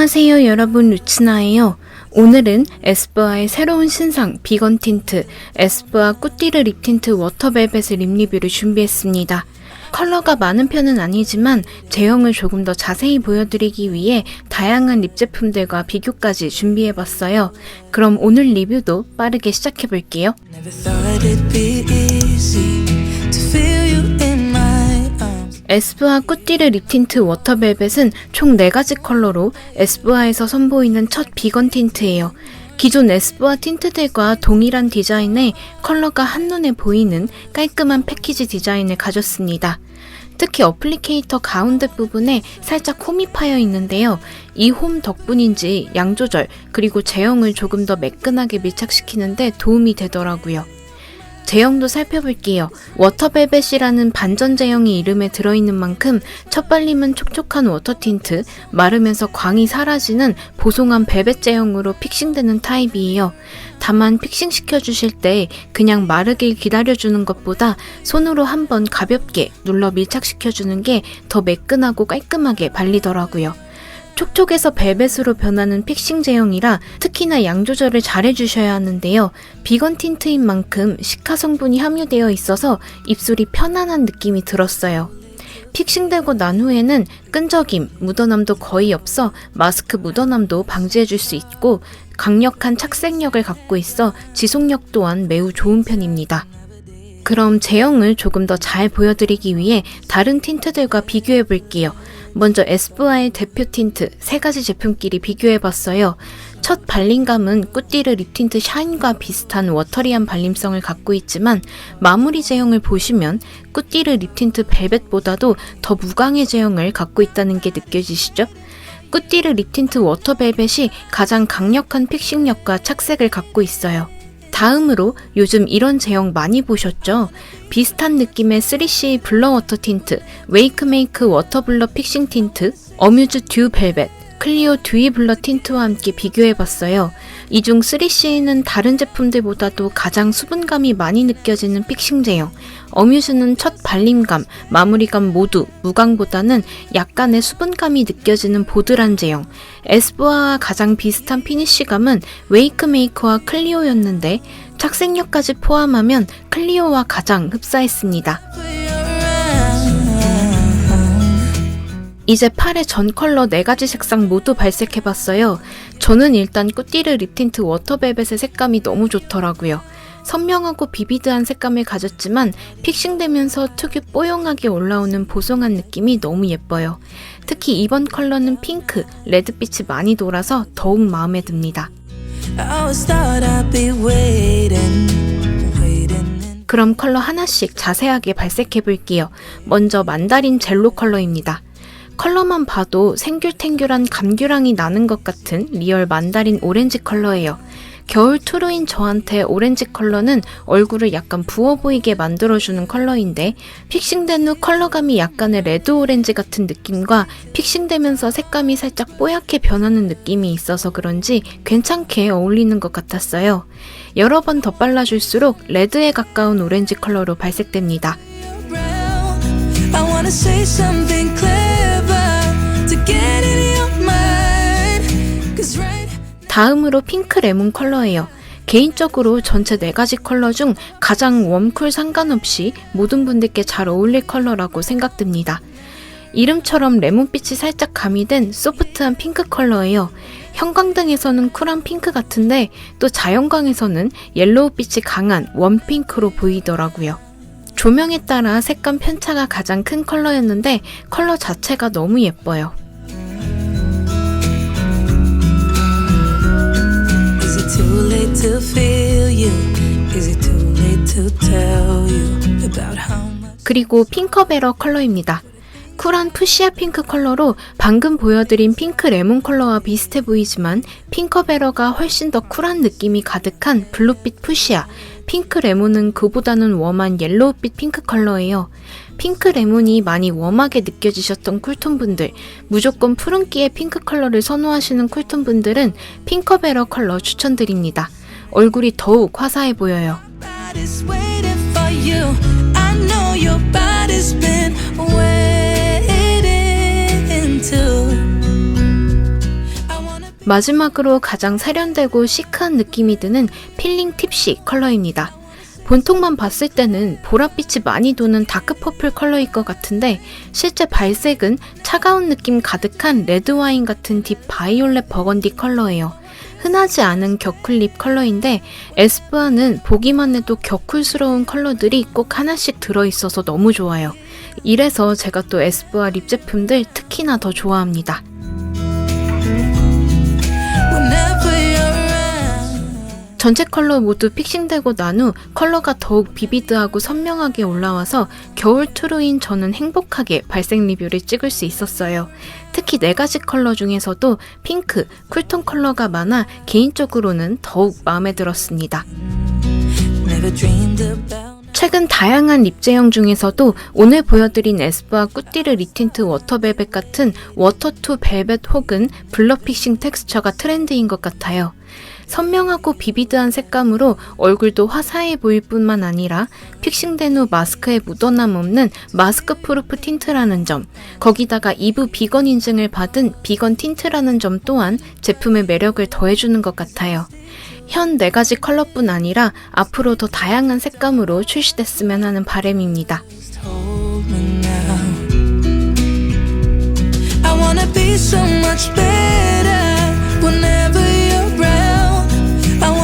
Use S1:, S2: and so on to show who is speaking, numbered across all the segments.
S1: 안녕하세요 여러분 루츠나예요. 오늘은 에스쁘아의 새로운 신상 비건 틴트 에스쁘아 꾸띠르 립 틴트 워터벨벳의 립 리뷰를 준비했습니다. 컬러가 많은 편은 아니지만 제형을 조금 더 자세히 보여드리기 위해 다양한 립 제품들과 비교까지 준비해봤어요. 그럼 오늘 리뷰도 빠르게 시작해볼게요. 에스쁘아 꾸띠르 립 틴트 워터벨벳은 총 4가지 컬러로 에스쁘아에서 선보이는 첫 비건 틴트예요. 기존 에스쁘아 틴트들과 동일한 디자인에 컬러가 한눈에 보이는 깔끔한 패키지 디자인을 가졌습니다. 특히 어플리케이터 가운데 부분에 살짝 홈이 파여 있는데요. 이 홈 덕분인지 양 조절 그리고 제형을 조금 더 매끈하게 밀착시키는데 도움이 되더라고요. 제형도 살펴볼게요. 워터벨벳이라는 반전 제형이 이름에 들어있는 만큼 첫 발림은 촉촉한 워터 틴트, 마르면서 광이 사라지는 보송한 벨벳 제형으로 픽싱되는 타입이에요. 다만 픽싱 시켜 주실 때 그냥 마르길 기다려주는 것보다 손으로 한번 가볍게 눌러 밀착시켜 주는 게 더 매끈하고 깔끔하게 발리더라고요. 촉촉에서 벨벳으로 변하는 픽싱 제형이라 특히나 양 조절을 잘 해주셔야 하는데요. 비건 틴트인 만큼 시카 성분이 함유되어 있어서 입술이 편안한 느낌이 들었어요. 픽싱되고 난 후에는 끈적임, 묻어남도 거의 없어 마스크 묻어남도 방지해줄 수 있고 강력한 착색력을 갖고 있어 지속력 또한 매우 좋은 편입니다. 그럼 제형을 조금 더 잘 보여드리기 위해 다른 틴트들과 비교해 볼게요. 먼저 에스쁘아의 대표 틴트 세 가지 제품끼리 비교해 봤어요. 첫 발림감은 꾸띠르 립 틴트 샤인과 비슷한 워터리한 발림성을 갖고 있지만 마무리 제형을 보시면 꾸띠르 립 틴트 벨벳보다도 더 무광의 제형을 갖고 있다는 게 느껴지시죠? 꾸띠르 립 틴트 워터벨벳이 가장 강력한 픽싱력과 착색을 갖고 있어요. 다음으로 요즘 이런 제형 많이 보셨죠? 비슷한 느낌의 3C 블러 워터 틴트, 웨이크메이크 워터 블러 픽싱 틴트, 어뮤즈 듀 벨벳, 클리오 듀이 블러 틴트와 함께 비교해봤어요. 이 중 3C는 다른 제품들보다도 가장 수분감이 많이 느껴지는 픽싱 제형, 어뮤즈는 첫 발림감, 마무리감 모두 무광보다는 약간의 수분감이 느껴지는 보드란 제형, 에스쁘아와 가장 비슷한 피니쉬감은 웨이크메이크와 클리오였는데 착색력까지 포함하면 클리오와 가장 흡사했습니다. 이제 팔의 전 컬러 4가지 색상 모두 발색해봤어요. 저는 일단 꾸띠르 립 틴트 워터벨벳의 색감이 너무 좋더라고요. 선명하고 비비드한 색감을 가졌지만 픽싱되면서 특유 뽀용하게 올라오는 보송한 느낌이 너무 예뻐요. 특히 이번 컬러는 핑크, 레드빛이 많이 돌아서 더욱 마음에 듭니다. 그럼 컬러 하나씩 자세하게 발색해 볼게요. 먼저 만다린 젤로 컬러입니다. 컬러만 봐도 생귤탱귤한 감귤향이 나는 것 같은 리얼 만다린 오렌지 컬러예요. 겨울 투루인 저한테 오렌지 컬러는 얼굴을 약간 부어 보이게 만들어주는 컬러인데 픽싱된 후 컬러감이 약간의 레드 오렌지 같은 느낌과 픽싱되면서 색감이 살짝 뽀얗게 변하는 느낌이 있어서 그런지 괜찮게 어울리는 것 같았어요. 여러 번 더 발라줄수록 레드에 가까운 오렌지 컬러로 발색됩니다. 다음으로 핑크 레몬 컬러예요. 개인적으로 전체 4가지 컬러 중 가장 웜쿨 상관없이 모든 분들께 잘 어울릴 컬러라고 생각됩니다. 이름처럼 레몬빛이 살짝 가미된 소프트한 핑크 컬러예요. 형광등에서는 쿨한 핑크 같은데 또 자연광에서는 옐로우빛이 강한 웜핑크로 보이더라고요. 조명에 따라 색감 편차가 가장 큰 컬러였는데 컬러 자체가 너무 예뻐요. 그리고 핑커베러 컬러입니다. 쿨한 푸시아 핑크 컬러로 방금 보여드린 핑크 레몬 컬러와 비슷해 보이지만 핑커베러가 훨씬 더 쿨한 느낌이 가득한 블루빛 푸시아, 핑크 레몬은 그보다는 웜한 옐로우빛 핑크 컬러예요. 핑크 레몬이 많이 웜하게 느껴지셨던 쿨톤 분들, 무조건 푸른기의 핑크 컬러를 선호하시는 쿨톤 분들은 핑커베러 컬러 추천드립니다. 얼굴이 더욱 화사해 보여요. 마지막으로 가장 세련되고 시크한 느낌이 드는 필링 팁시 컬러입니다. 본통만 봤을 때는 보랏빛이 많이 도는 다크 퍼플 컬러일 것 같은데 실제 발색은 차가운 느낌 가득한 레드 와인 같은 딥 바이올렛 버건디 컬러예요. 흔하지 않은 겨쿨 립 컬러인데 에스쁘아는 보기만 해도 겨쿨스러운 컬러들이 꼭 하나씩 들어있어서 너무 좋아요. 이래서 제가 또 에스쁘아 립 제품들 특히나 더 좋아합니다. 전체 컬러 모두 픽싱되고 난 후 컬러가 더욱 비비드하고 선명하게 올라와서 겨울 트루인 저는 행복하게 발색 리뷰를 찍을 수 있었어요. 특히 네 가지 컬러 중에서도 핑크, 쿨톤 컬러가 많아 개인적으로는 더욱 마음에 들었습니다. 최근 다양한 립 제형 중에서도 오늘 보여드린 에스쁘아 꾸띠르 리틴트 워터벨벳 같은 워터투 벨벳 혹은 블러 픽싱 텍스처가 트렌드인 것 같아요. 선명하고 비비드한 색감으로 얼굴도 화사해 보일 뿐만 아니라 픽싱된 후 마스크에 묻어남 없는 마스크 프루프 틴트라는 점, 거기다가 2부 비건 인증을 받은 비건 틴트라는 점 또한 제품의 매력을 더해주는 것 같아요. 현네 가지 컬러뿐 아니라 앞으로 더 다양한 색감으로 출시됐으면 하는 바람입니다.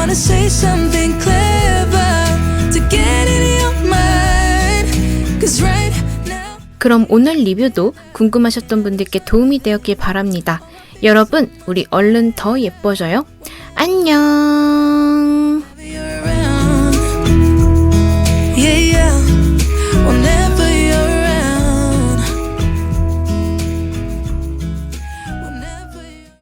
S2: trying to say something clever to get in your mind. Cause right now.
S1: 그럼 오늘 리뷰도 궁금하셨던 분들께 도움이 되었길 바랍니다. 여러분, 우리 얼른 더 예뻐져요. 안녕! Yeah, yeah.